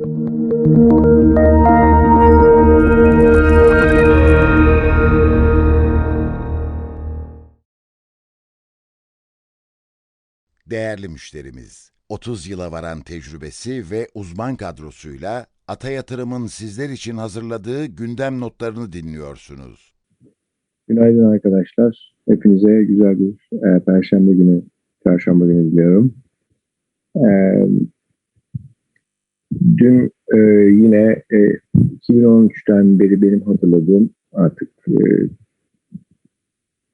Değerli müşterimiz, 30 yıla varan tecrübesi ve uzman kadrosuyla Ata Yatırım'ın sizler için hazırladığı gündem notlarını dinliyorsunuz. Günaydın arkadaşlar. Hepinize güzel bir e, perşembe günü, çarşamba günü diliyorum. E, dün e, yine e, 2013'ten beri benim hatırladığım artık e,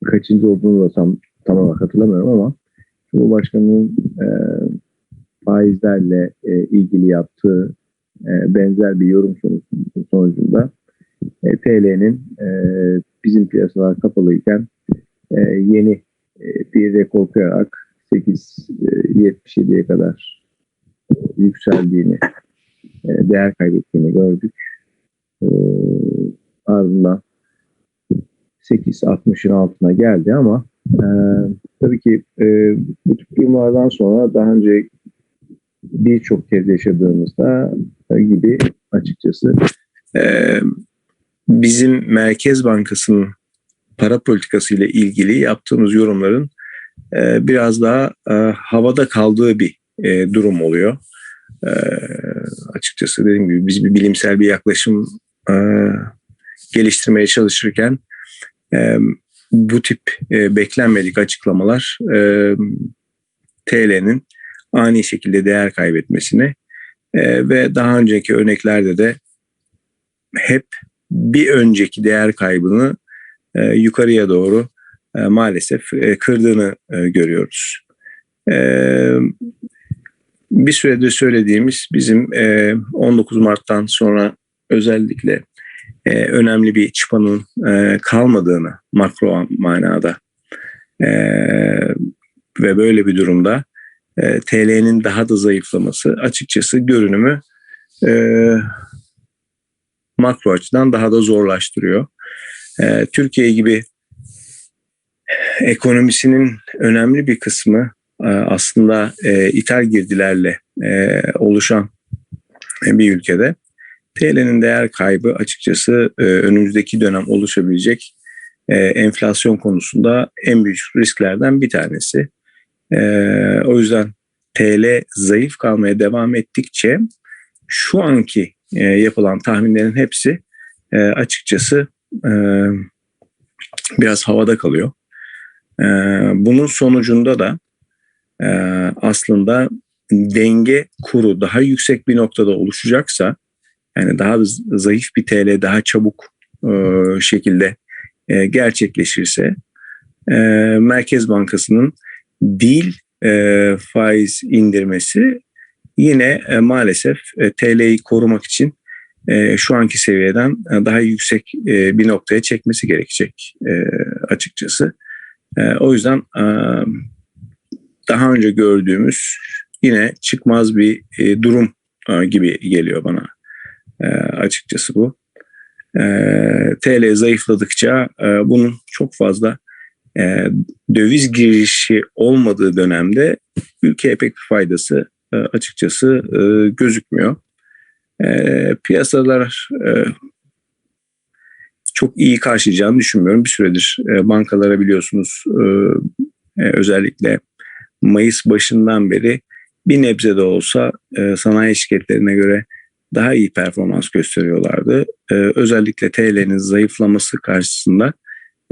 kaçıncı olduğunu da tam tamamen hatırlamıyorum ama Cumhurbaşkanı'nın e, faizlerle e, ilgili yaptığı e, benzer bir yorum sonucu- sonucunda e, TL'nin e, bizim piyasalar kapalıyken e, yeni e, bir rekor kırarak 8.77'ye kadar e, yükseldiğini, e, değer kaybettiğini gördük. E, ardından 8.60'ın altına geldi ama e, tabii ki e, bu tip durumlardan sonra daha önce birçok kez yaşadığımızda e, gibi açıkçası e, bizim Merkez Bankası'nın para politikası ile ilgili yaptığımız yorumların e, biraz daha e, havada kaldığı bir e, durum oluyor. E, açıkçası dediğim gibi biz bir bilimsel bir yaklaşım e, geliştirmeye çalışırken e, bu tip e, beklenmedik açıklamalar TL'nin ani şekilde değer kaybetmesini ve daha önceki örneklerde de hep bir önceki değer kaybını yukarıya doğru maalesef kırdığını görüyoruz. Bir süredir söylediğimiz bizim e, 19 Mart'tan sonra özellikle e, önemli bir çıpanın e, kalmadığını makro manada e, ve böyle bir durumda e, TL'nin daha da zayıflaması açıkçası görünümü e, makro açıdan daha da zorlaştırıyor. Türkiye gibi ekonomisinin önemli bir kısmı e, aslında e, ithal girdilerle e, oluşan bir ülkede TL'nin değer kaybı açıkçası e, önümüzdeki dönem oluşabilecek e, enflasyon konusunda en büyük risklerden bir tanesi. E, o yüzden TL zayıf kalmaya devam ettikçe şu anki e, yapılan tahminlerin hepsi e, açıkçası e, biraz havada kalıyor. E, bunun sonucunda da e, aslında denge kuru daha yüksek bir noktada oluşacaksa yani daha zayıf bir TL daha çabuk e, şekilde e, gerçekleşirse e, Merkez Bankası'nın değil e, faiz indirmesi yine e, maalesef e, TL'yi korumak için e, şu anki seviyeden e, daha yüksek e, bir noktaya çekmesi gerekecek e, açıkçası. E, o yüzden e, daha önce gördüğümüz yine çıkmaz bir e, durum e, gibi geliyor bana e, açıkçası bu. E, TL zayıfladıkça e, bunun çok fazla e, döviz girişi olmadığı dönemde ülkeye pek bir faydası e, açıkçası e, gözükmüyor. E, piyasalar e, çok iyi karşılayacağını düşünmüyorum. Bir süredir e, bankalara biliyorsunuz e, e, özellikle Mayıs başından beri bir nebze de olsa e, sanayi şirketlerine göre daha iyi performans gösteriyorlardı. E, özellikle TL'nin zayıflaması karşısında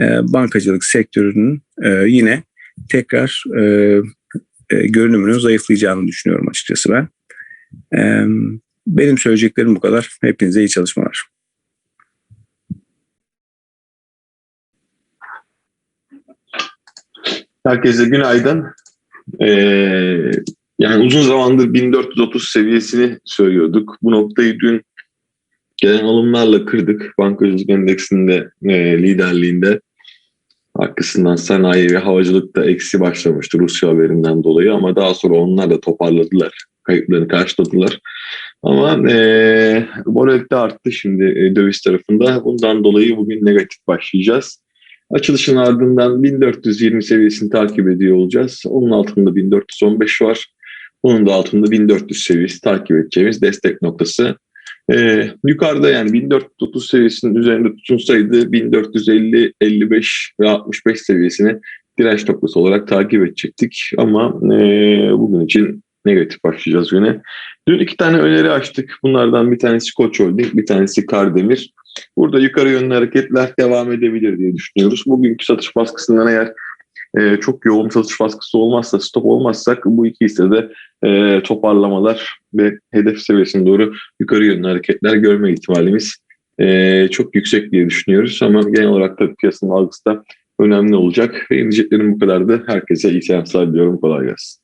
e, bankacılık sektörünün e, yine tekrar e, e, görünümünün zayıflayacağını düşünüyorum açıkçası ben. E, benim söyleyeceklerim bu kadar. Hepinize iyi çalışmalar. Herkese günaydın. Ee, yani uzun zamandır 1430 seviyesini söylüyorduk. Bu noktayı dün gelen alımlarla kırdık. Bankacılık endeksinde e, liderliğinde arkasından sanayi ve havacılıkta eksi başlamıştı Rusya haberinden dolayı ama daha sonra onlar da toparladılar. Kayıplarını karşıladılar. Ama e, volatilite arttı şimdi e, döviz tarafında. Bundan dolayı bugün negatif başlayacağız. Açılışın ardından 1420 seviyesini takip ediyor olacağız. Onun altında 1415 var. Onun da altında 1400 seviyesi takip edeceğimiz destek noktası. Ee, yukarıda yani 1430 seviyesinin üzerinde tutunsaydı 1450, 55 ve 65 seviyesini direnç noktası olarak takip edecektik. Ama e, bugün için negatif başlayacağız güne. Dün iki tane öneri açtık. Bunlardan bir tanesi Koç Holding, bir tanesi Kardemir. Burada yukarı yönlü hareketler devam edebilir diye düşünüyoruz. Bugünkü satış baskısından eğer e, çok yoğun satış baskısı olmazsa, stop olmazsak bu iki hissede e, toparlamalar ve hedef seviyesine doğru yukarı yönlü hareketler görme ihtimalimiz e, çok yüksek diye düşünüyoruz. Ama genel olarak da piyasanın algısı da önemli olacak. Ve diyeceklerim bu kadardı. Herkese iyi seanslar diliyorum. Kolay gelsin.